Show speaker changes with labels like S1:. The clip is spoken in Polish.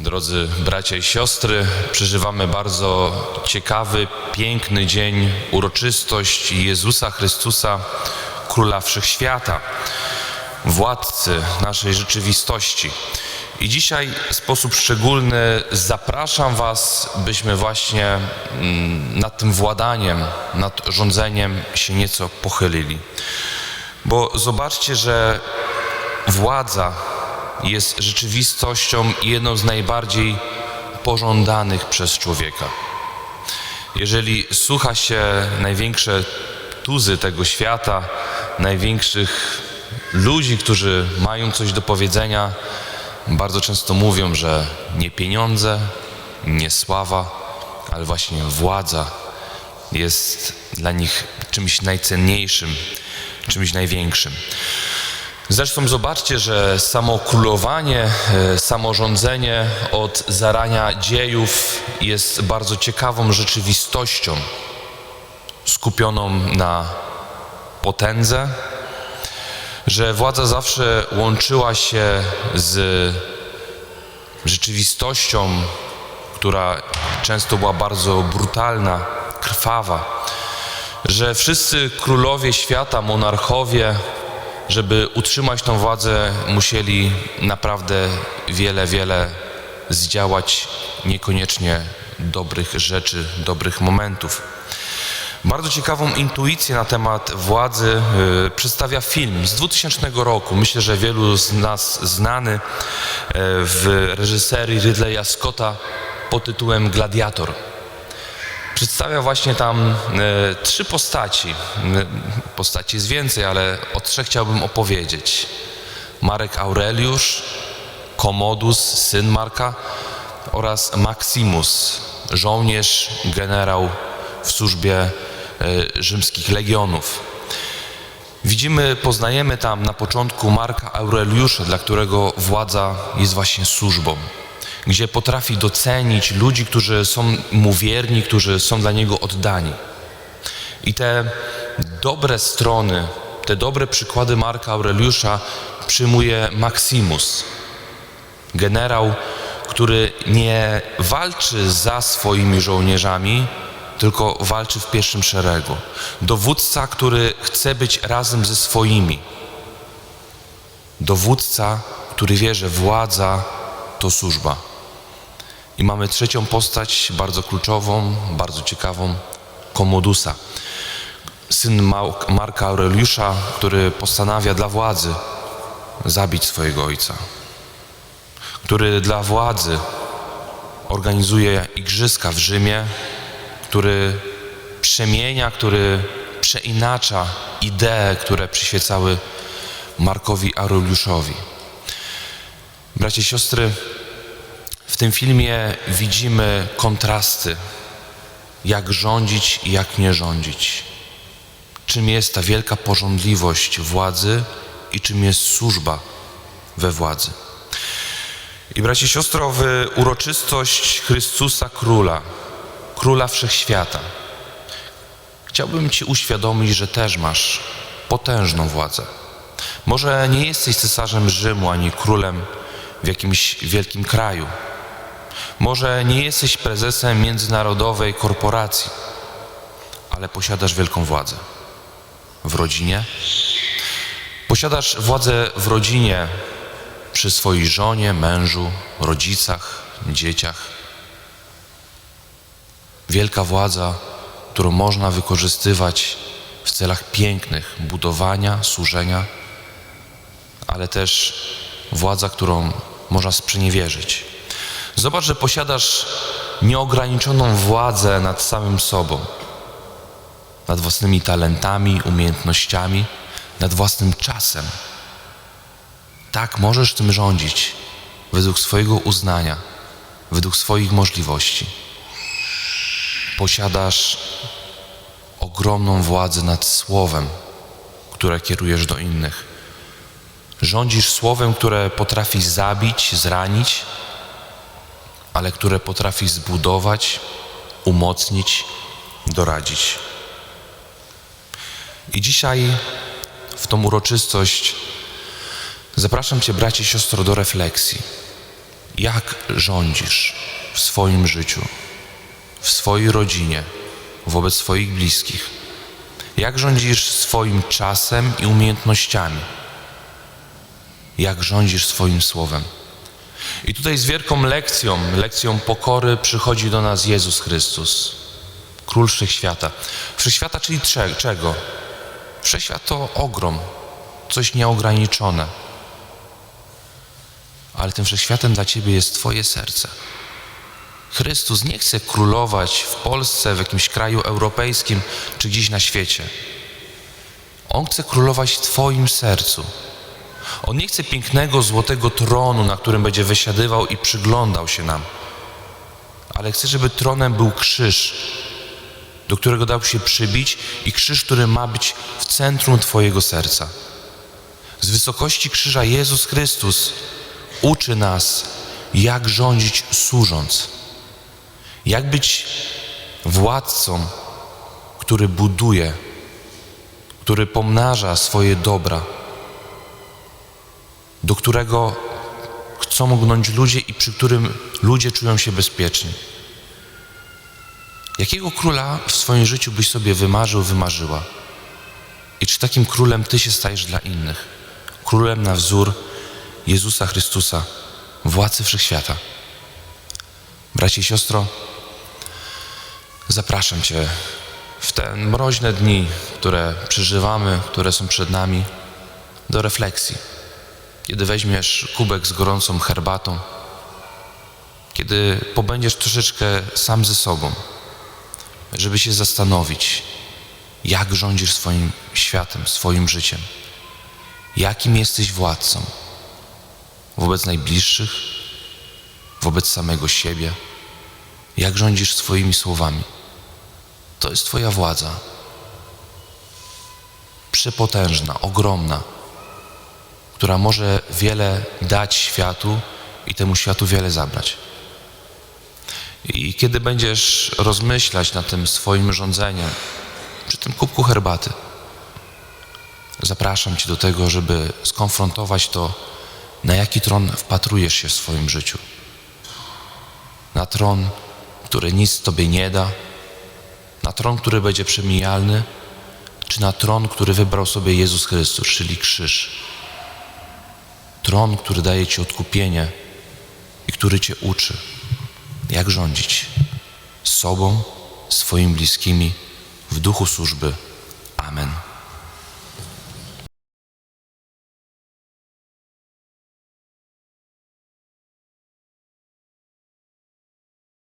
S1: Drodzy bracia i siostry, przeżywamy bardzo ciekawy, piękny dzień, uroczystość Jezusa Chrystusa, Króla Wszechświata, władcy naszej rzeczywistości. I dzisiaj w sposób szczególny zapraszam Was, byśmy właśnie mm, nad tym władaniem, nad rządzeniem się nieco pochylili. Bo zobaczcie, że władza jest rzeczywistością jedną z najbardziej pożądanych przez człowieka. Jeżeli słucha się największe tuzy tego świata, największych ludzi, którzy mają coś do powiedzenia, bardzo często mówią, że nie pieniądze, nie sława, ale właśnie władza jest dla nich czymś najcenniejszym, czymś największym. Zresztą zobaczcie, że samo królowanie, e, samorządzenie od zarania dziejów jest bardzo ciekawą rzeczywistością, skupioną na potędze, że władza zawsze łączyła się z rzeczywistością, która często była bardzo brutalna, krwawa, że wszyscy królowie świata, monarchowie, żeby utrzymać tą władzę, musieli naprawdę wiele, wiele zdziałać niekoniecznie dobrych rzeczy, dobrych momentów. Bardzo ciekawą intuicję na temat władzy y, przedstawia film z 2000 roku. Myślę, że wielu z nas znany y, w reżyserii Ridleya Scotta pod tytułem Gladiator. Przedstawia właśnie tam e, trzy postaci. E, postaci jest więcej, ale o trzech chciałbym opowiedzieć. Marek Aureliusz, Komodus, syn Marka oraz Maximus, żołnierz, generał w służbie e, rzymskich legionów. Widzimy, poznajemy tam na początku Marka Aureliusza, dla którego władza jest właśnie służbą gdzie potrafi docenić ludzi, którzy są mu wierni, którzy są dla niego oddani. I te dobre strony, te dobre przykłady Marka Aureliusza przyjmuje Maximus, generał, który nie walczy za swoimi żołnierzami, tylko walczy w pierwszym szeregu. Dowódca, który chce być razem ze swoimi. Dowódca, który wie, że władza to służba. I mamy trzecią postać, bardzo kluczową, bardzo ciekawą, Komodusa. Syn Marka Aureliusza, który postanawia dla władzy zabić swojego ojca. Który dla władzy organizuje igrzyska w Rzymie, który przemienia, który przeinacza idee, które przyświecały Markowi Aureliuszowi. Bracie siostry, w tym filmie widzimy kontrasty, jak rządzić i jak nie rządzić. Czym jest ta wielka porządliwość władzy i czym jest służba we władzy. I bracie siostro, w uroczystość Chrystusa Króla, Króla Wszechświata, chciałbym Ci uświadomić, że też masz potężną władzę. Może nie jesteś cesarzem Rzymu ani królem w jakimś wielkim kraju, może nie jesteś prezesem międzynarodowej korporacji, ale posiadasz wielką władzę w rodzinie. Posiadasz władzę w rodzinie przy swojej żonie, mężu, rodzicach, dzieciach. Wielka władza, którą można wykorzystywać w celach pięknych budowania, służenia, ale też władza, którą można sprzeniewierzyć Zobacz, że posiadasz nieograniczoną władzę nad samym sobą, nad własnymi talentami, umiejętnościami, nad własnym czasem. Tak, możesz tym rządzić według swojego uznania, według swoich możliwości. Posiadasz ogromną władzę nad słowem, które kierujesz do innych. Rządzisz słowem, które potrafi zabić, zranić, ale które potrafi zbudować, umocnić, doradzić. I dzisiaj w tą uroczystość zapraszam Cię, bracie i siostro, do refleksji. Jak rządzisz w swoim życiu, w swojej rodzinie, wobec swoich bliskich? Jak rządzisz swoim czasem i umiejętnościami? Jak rządzisz swoim słowem? I tutaj z wielką lekcją, lekcją pokory przychodzi do nas Jezus Chrystus, Król Wszechświata. Wszechświata, czyli cze- czego? Wszechświat to ogrom, coś nieograniczone. Ale tym wszechświatem dla Ciebie jest Twoje serce. Chrystus nie chce królować w Polsce, w jakimś kraju europejskim czy gdzieś na świecie. On chce królować w Twoim sercu. On nie chce pięknego, złotego tronu, na którym będzie wysiadywał i przyglądał się nam, ale chce, żeby tronem był krzyż, do którego dał się przybić i krzyż, który ma być w centrum Twojego serca. Z wysokości krzyża Jezus Chrystus uczy nas, jak rządzić służąc, jak być władcą, który buduje, który pomnaża swoje dobra do którego chcą gnąć ludzie i przy którym ludzie czują się bezpieczni. Jakiego króla w swoim życiu byś sobie wymarzył, wymarzyła? I czy takim królem Ty się stajesz dla innych? Królem na wzór Jezusa Chrystusa, władcy wszechświata. Bracie i siostro, zapraszam Cię w te mroźne dni, które przeżywamy, które są przed nami, do refleksji kiedy weźmiesz kubek z gorącą herbatą, kiedy pobędziesz troszeczkę sam ze sobą, żeby się zastanowić, jak rządzisz swoim światem, swoim życiem, jakim jesteś władcą wobec najbliższych, wobec samego siebie, jak rządzisz swoimi słowami. To jest Twoja władza. Przepotężna, ogromna która może wiele dać światu i temu światu wiele zabrać. I kiedy będziesz rozmyślać nad tym swoim rządzeniem, przy tym kubku herbaty, zapraszam Cię do tego, żeby skonfrontować to, na jaki tron wpatrujesz się w swoim życiu. Na tron, który nic Tobie nie da, na tron, który będzie przemijalny, czy na tron, który wybrał sobie Jezus Chrystus, czyli krzyż. Tron, który daje Ci odkupienie i który Cię uczy, jak rządzić sobą, swoimi bliskimi w duchu służby. Amen.